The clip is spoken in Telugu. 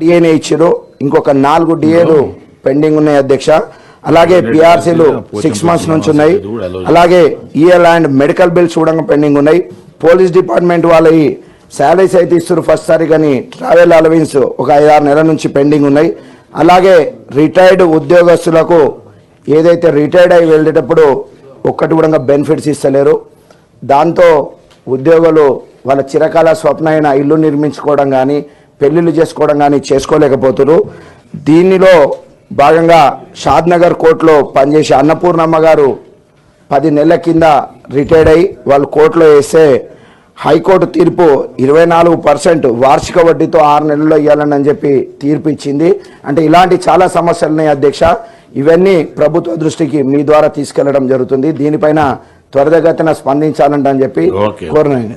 డిఏనే ఇచ్చారు ఇంకొక నాలుగు డిఏలు పెండింగ్ ఉన్నాయి అధ్యక్ష. అలాగే పిఆర్సీలు సిక్స్ మంత్స్ నుంచి ఉన్నాయి. అలాగే ఈఎల్ అండ్ మెడికల్ బిల్స్ కూడా పెండింగ్ ఉన్నాయి. పోలీస్ డిపార్ట్మెంట్ వాళ్ళవి శాలరీస్ అయితే ఇస్తారు ఫస్ట్ సారి కానీ ట్రావెల్ అలవెన్స్ ఒక ఐదు ఆరు నెలల నుంచి పెండింగ్ ఉన్నాయి. అలాగే రిటైర్డ్ ఉద్యోగస్తులకు ఏదైతే రిటైర్డ్ అయి వెళ్ళేటప్పుడు ఒక్కటి కూడా బెనిఫిట్స్ ఇస్తలేరు. దాంతో ఉద్యోగులు వాళ్ళ చిరకాల స్వప్న ఇల్లు నిర్మించుకోవడం కానీ పెళ్ళిళ్ళు చేసుకోవడం కానీ చేసుకోలేకపోతున్నారు దీనిలో భాగంగా షాద్నగర్ కోర్టులో పనిచేసే అన్నపూర్ణమ్మ గారు పది నెలల కింద రిటైర్డ్ అయ్యి వాళ్ళు కోర్టులో వేస్తే హైకోర్టు తీర్పు ఇరవై నాలుగు పర్సెంట్ వార్షిక వడ్డీతో ఆరు నెలల్లో ఇవ్వాలని అని చెప్పి తీర్పు ఇచ్చింది అంటే ఇలాంటి చాలా సమస్యలు ఉన్నాయి అధ్యక్ష. ఇవన్నీ ప్రభుత్వ దృష్టికి మీ ద్వారా తీసుకెళ్ళడం జరుగుతుంది. దీనిపైన త్వరితగతిన స్పందించాలంట అని చెప్పి ఓకే. కోరినాను